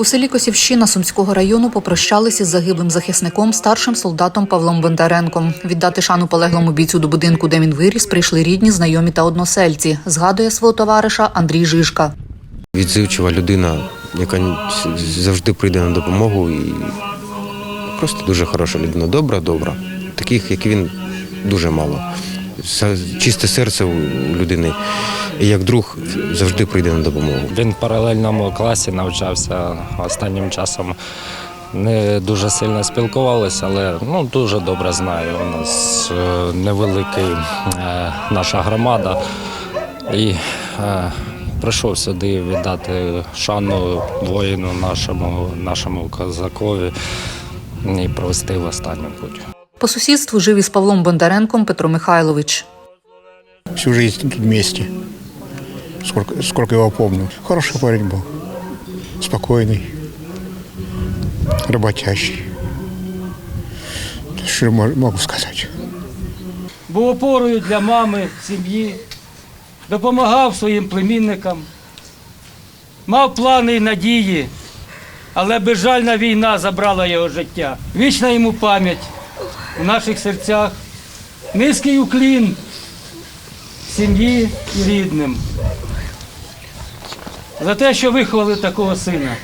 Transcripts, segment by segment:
У селі Косівщина Сумського району попрощалися з загиблим захисником, старшим солдатом Павлом Бондаренком. Віддати шану полеглому бійцю до будинку, де він виріс, прийшли рідні, знайомі та односельці. Згадує свого товариша Андрій Жишка. Відзивчива людина, яка завжди прийде на допомогу і просто дуже хороша людина. Добра, добра. Таких, як він, дуже мало. Чисте серце у людини, і як друг завжди прийде на допомогу. Він в паралельному класі навчався останнім часом. Не дуже сильно спілкувалися, але ну, дуже добре знаю. У нас е, невеликий е, наша громада. І е, прийшов сюди віддати шану воїну нашому, нашому козакові і провести в останню путь. По сусідству жив із Павлом Бондаренком Петро Михайлович. Всю жизнь тут вместе. Сколько, сколько его помню. Хороший парень был. Спокойный. Работящий. Что я мо- могу сказать? був опорою для мами, сім'ї, допомагав своїм племінникам, мав плани і надії, але безжальна війна забрала його життя. Вічна йому пам'ять у наших серцях, низький уклін сім'ї і рідним. За те, що виховали такого сина.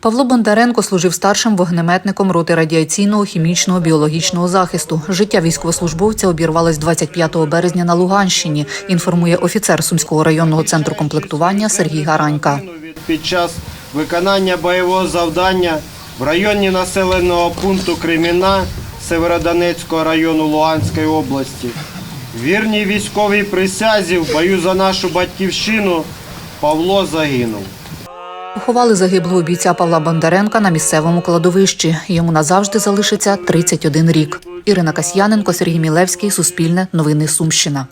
Павло Бондаренко служив старшим вогнеметником роти радіаційного, хімічного, біологічного захисту. Життя військовослужбовця обірвалось 25 березня на Луганщині. Інформує офіцер Сумського районного центру комплектування Сергій Гаранька. під час виконання бойового завдання в районі населеного пункту Креміна Северодонецького району Луганської області. Вірній військовій присязі в бою за нашу батьківщину Павло загинув. Поховали загиблого бійця Павла Бондаренка на місцевому кладовищі. Йому назавжди залишиться 31 рік. Ірина Касьяненко, Сергій Мілевський, Суспільне, Новини Сумщина.